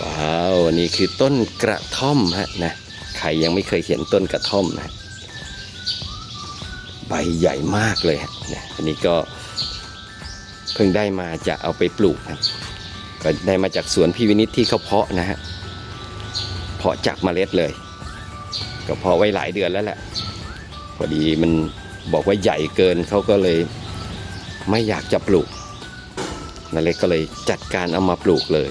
ว้าวนี่คือต้นกระท่อมฮะนะใครยังไม่เคยเห็นต้นกระท่อมนะใบใหญ่มากเลยฮะเนี่ยอันนี้ก็เพิ่งได้มาจะเอาไปปลูกนะก็ได้มาจากสวนพี่วินิตที่เขาเพาะนะฮะเพาะจากเมล็ดเลย ก็เพาะไว้หลายเดือนแล้วแหละพอดีมันบอกว่าใหญ่เกินเขาก็เลยไม่อยากจะปลูกนาเล็กก็เลยจัดการเอามาปลูกเลย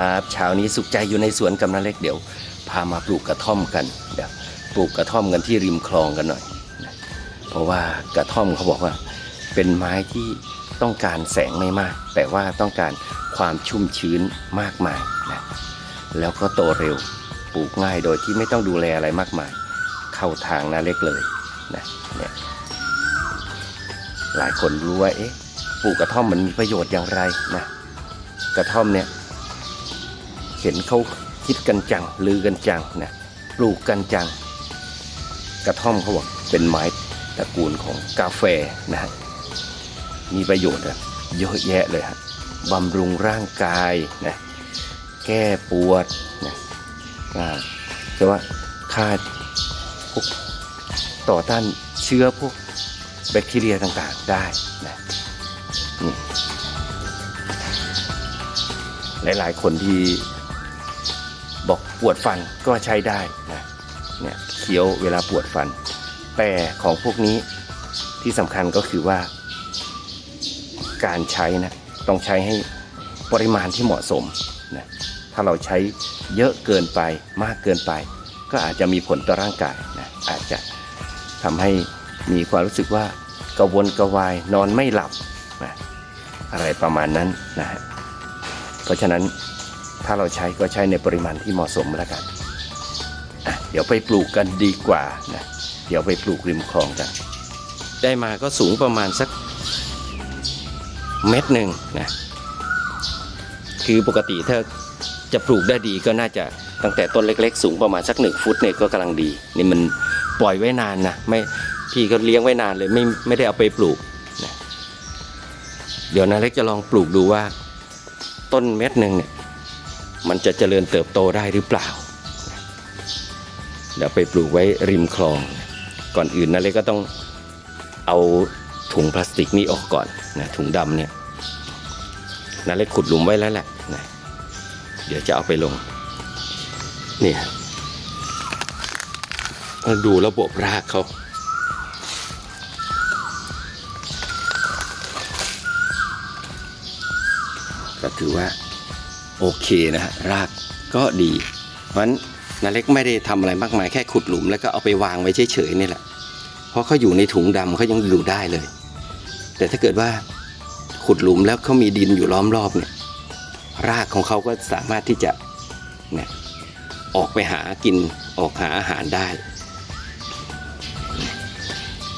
ครับเช้านี้สุขใจอยู่ในสวนกำนันเล็กเดี๋ยว พามาปลูกกระท่อมกันเดี๋ยวปลูกกระท่อมกันที่ริมคลองกันหน่อยนะเพราะว่ากระท่อมเขาบอกว่า เป็นไม้ที่ต้องการแสงไม่มาก แต่ว่าต้องการความชุ่มชื้นมากมายนะแล้วก็โตเร็วปลูกง่ายโดยที่ไม่ต้องดูแลอะไรมากมาย เข้าทางนาเล็กเลยนะเนี่ยหลายคนรู้ว่าเอ๊ะปลูกกระท่อมมันมีประโยชน์อย่างไรนะกระท่อมเนี่ย เห็นเขาคิดกันจังลือกันจังนะปลูกกันจัง กระท่อมเขาบอกเป็นไม้ตระกูลของกาแฟนะฮะมีประโยชน์อะเยอะแยะเลยฮะบำรุงร่างกายนะแก้ปวดนะแต่ว่าค่าพวกต่อต้านเชื้อพวกแบคทีเรียต่างๆได้นะนี่หลายๆคนที่ บอกปวดฟันก็ใช้ได้นะเนี่ยเคี้ยวเวลาปวดฟัน แต่ของพวกนี้ที่สำคัญก็คือว่า การใช้นะต้องใช้ให้ปริมาณที่เหมาะสมนะถ้าเราใช้เยอะเกินไปมากเกินไป ก็อาจจะมีผลต่อร่างกายนะอาจจะทำให้มีความรู้สึกว่ากระวนกระวายนอนไม่หลับนะอะไรประมาณนั้นนะฮะเพราะฉะนั้น ถ้าเราใช้ก็ใช้ในปริมาณที่เหมาะสมแล้วกันเดี๋ยวไปปลูกกันดีกว่านะเดี๋ยวไปปลูกริมคลองกัน ได้มาก็สูงประมาณสักเม็ดหนึ่งนะคือปกติถ้าจะปลูกได้ดีก็น่าจะตั้งแต่ต้นเล็ก ๆ สูงประมาณสักหนึ่งฟุตเนี่ยก็กำลังดี นี่มันปล่อยไว้นานนะไม่พี่ก็เลี้ยงไว้นานเลยไม่ไม่ได้เอาไปปลูกนะเดี๋ยวนาเล็กจะลองปลูกดูว่า ต้นเม็ดหนึ่งเนี่ย มันจะเจริญเติบโตได้หรือเปล่า เดี๋ยวไปปลูกไว้ริมคลอง ก่อนอื่นนะเล็กก็ต้องเอาถุงพลาสติกนี้ออกก่อนนะถุงดำเนี่ยนาเล็กขุดหลุมไว้แล้วแหละนะเดี๋ยวจะเอาไปลงเนี่ยมาดูระบบรากเขาก็ถือว่า โอเคนะฮะรากก็ดีเพราะฉะนั้นนาเล็กไม่ได้ทำอะไรมากมายแค่ขุดหลุมแล้วก็เอาไปวางไว้เฉยๆนี่แหละ เพราะเขาอยู่ในถุงดำเขายังอยู่ได้เลย แต่ถ้าเกิดว่าขุดหลุมแล้วเขามีดินอยู่ล้อมรอบเนี่ยรากของเขาก็สามารถที่จะเนี่ยออกไปหากินออกหาอาหารได้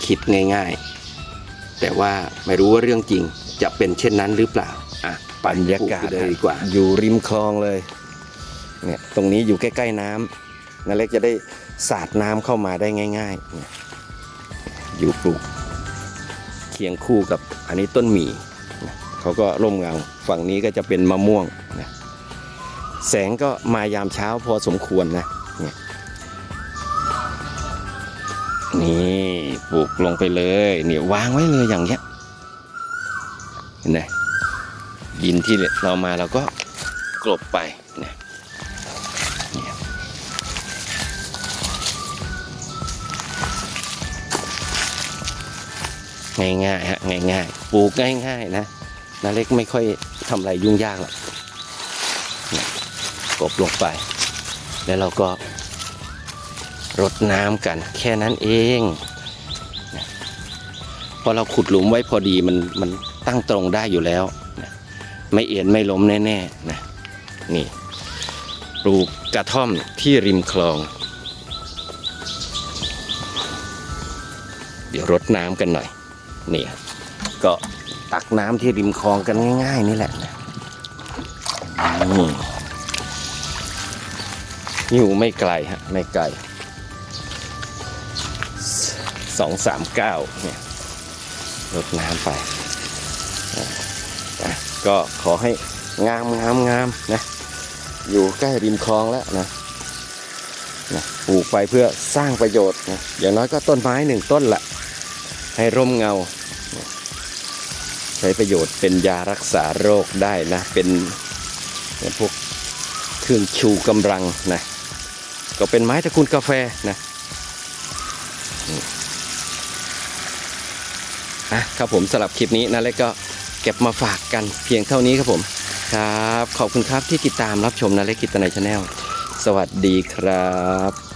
คิดง่ายๆ แต่ว่าไม่รู้ว่าเรื่องจริงจะเป็นเช่นนั้นหรือเปล่า บรรยากาศปลูเลยดีกว่า อยู่ริมคลองเลยเนี่ยตรงนี้อยู่ใกล้ ๆน้ำนาเล็กจะได้สาดน้ำเข้ามาได้ง่ายๆเนี่ยอยู่ปลูกเคียงคู่กับอันนี้ต้นหมี่นะเขาก็ร่มเงาฝั่งนี้ก็จะเป็นมะม่วงนะแสงก็มายามเช้าพอสมควรนะเนี่ยนี่ปลูกลงไปเลยเนี่ยวางไว้เลยอย่างเงี้ยเห็นไหม ดินที่เรามาเราก็กลบไปนะเนี่ยง่ายๆฮะง่ายๆปลูกง่ายๆนะนาเล็กไม่ค่อยทำอะไรยุ่งยากหรอกกบลงไป แล้วเราก็รดน้ำกัน แค่นั้นเองพอเราขุดหลุมไว้พอดีมันมันตั้งตรงได้อยู่แล้ว ไม่เอียนไม่ล้มแน่ๆนะนี่ปลูกกระท่อมที่ริมคลอง เดี๋ยวรดน้ำกันหน่อยนี่ก็ตักน้ำที่ริมคลองกันง่าย ๆ นี่แหละนะนี่อยู่ไม่ไกลฮะไม่ไกลสองสามเก้าเนี่ยรดน้ำไป ก็ขอให้งามงามงามนะอยู่ใกล้ริมคลองแล้วนะนะปลูกไปเพื่อสร้างประโยชน์นะอย่างน้อยก็ต้นไม้หนึ่งต้นละให้ร่มเงา ใช้ประโยชน์เป็นยารักษาโรคได้นะ เป็นพวกเครื่องชูกำลังนะก็เป็นไม้ตระกูลกาแฟนะอะครับผมสำหรับคลิปนี้นะเล็กก็ เก็บมาฝากกันเพียงเท่านี้ครับผม ครับ ขอบคุณครับที่ติดตามรับชมนะเล็กกิตนายชาแนลสวัสดีครับ